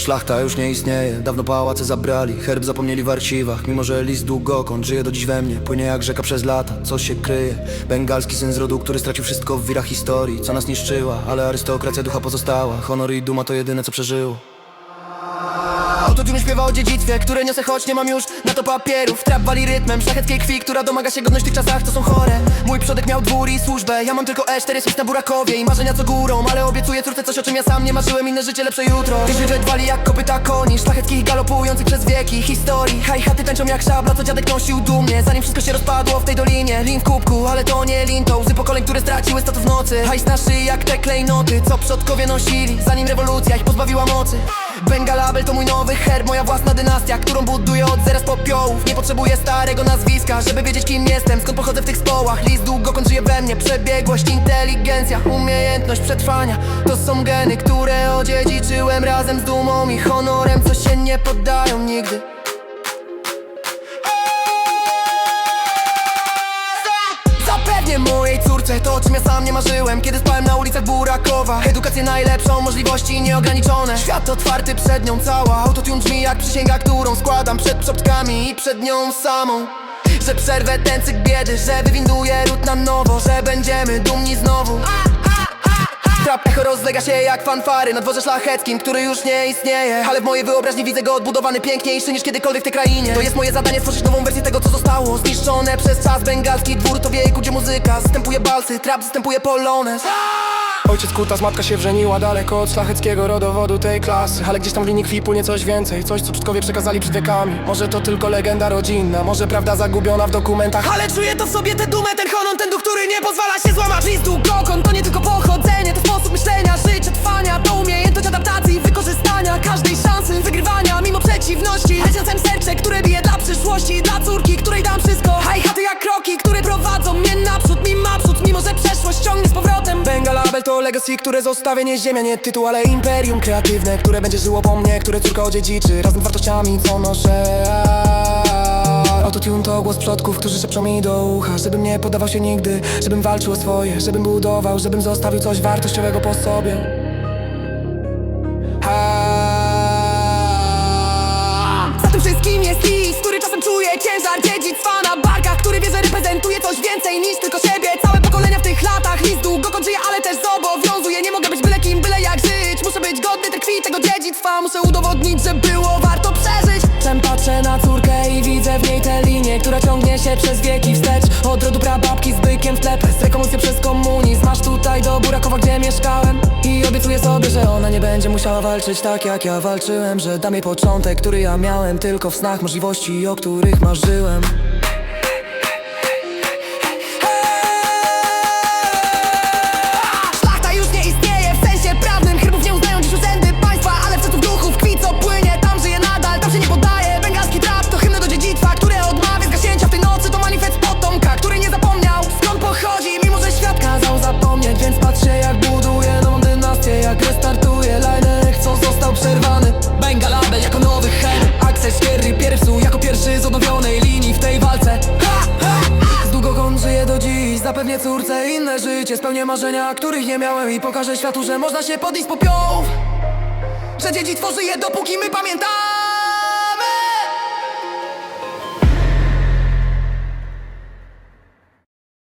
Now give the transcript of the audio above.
Szlachta już nie istnieje, dawno pałace zabrali Herb zapomnieli w archiwach, mimo że list długokąt Żyje do dziś we mnie, płynie jak rzeka przez lata Coś się kryje, bengalski syn z rodu Który stracił wszystko w wirach historii. Co nas niszczyła, ale arystokracja ducha pozostała. Honor i duma to jedyne co przeżyło Autotune śpiewa o dziedzictwie, które niosę, choć nie mam już na to papierów. Trap wali rytmem szlacheckiej krwi, która domaga się godność w tych czasach, co są chore. Mój przodek miał dwór i służbę, ja mam tylko E4, coś na Burakowie I marzenia co górą, ale obiecuję córce coś, o czym ja sam nie marzyłem Inne życie, lepsze jutro. Życzeć wali jak kopyta koni, szlacheckich galopujących przez wieki Historii, hi-haty tańczą jak szabla, co dziadek nosił dumnie Zanim wszystko się rozpadło w tej dolinie. Lin w kubku, ale to nie lin, to łzy pokoleń, które straciły status w nocy. Hajs na szyi jak te klejnoty, co przodkowie nosili Zanim rewolucja ich pozbawiła mocy Bengalabel to mój nowy herb, moja własna dynastia Którą buduję od zera z popiołów. Nie potrzebuję starego nazwiska, żeby wiedzieć kim jestem. Skąd pochodzę w tych społach, list długokąt żyje we mnie. Przebiegłość, inteligencja, umiejętność przetrwania. To są geny, które odziedziczyłem razem z dumą i honorem Co się nie poddają nigdy o czym ja sam nie marzyłem Kiedy spałem na ulicach Burakowa. Edukację najlepszą, możliwości nieograniczone. Świat otwarty przed nią cała Autotune brzmi jak przysięga, którą składam Przed przodkami i przed nią samą. Że przerwę ten cykl biedy Że wywinduję ród na nowo Że będziemy dumni znowu Trap echo rozlega się jak fanfary na dworze szlacheckim, który już nie istnieje. Ale w mojej wyobraźni widzę go odbudowany piękniejszy niż kiedykolwiek w tej krainie. To jest moje zadanie stworzyć nową wersję tego co zostało. Zniszczone przez czas bengalski dwór to wieku gdzie muzyka Zastępuje balsy, trap zastępuje polonez Ojciec kutas, matka się wrzeniła daleko od szlacheckiego rodowodu tej klasy. Ale gdzieś tam w linii krwi płynie coś więcej. Coś, co przodkowie przekazali przed wiekami. Może to tylko legenda rodzinna Może prawda zagubiona w dokumentach. Ale czuję to w sobie tę dumę, ten honor, ten duch, który nie pozwala się złamać. List długokąt to nie tylko pochodzenie To sposób myślenia, życie, trwania to legacy, które zostawię Nie ziemia, nie tytuł, ale imperium kreatywne Które będzie żyło po mnie, które córka odziedziczy. Razem z wartościami, co noszę. Autotune to głos przodków, którzy szepczą mi do ucha Żebym nie poddawał się nigdy, żebym walczył o swoje Żebym budował, żebym zostawił coś wartościowego po sobie. Za tym wszystkim jest list, który czasem czuje ciężar dziedzictwa na barkach Który wie, że reprezentuje coś więcej niż tylko siebie krwi, tego dziedzictwa Muszę udowodnić, że było warto przeżyć. Czem patrzę na córkę i widzę w niej tę linię Która ciągnie się przez wieki wstecz. Od rodu prababki z bykiem w tle Przez przez komunizm. Masz tutaj do Burakowa, gdzie mieszkałem. I obiecuję sobie, że ona nie będzie musiała walczyć tak jak ja walczyłem. Że dam jej początek, który ja miałem Tylko w snach możliwości, o których marzyłem Zapewnię córce inne życie. Spełnię marzenia, których nie miałem I pokażę światu, że można się podnieść z popiołów Że dziedzictwo żyje dopóki my pamiętamy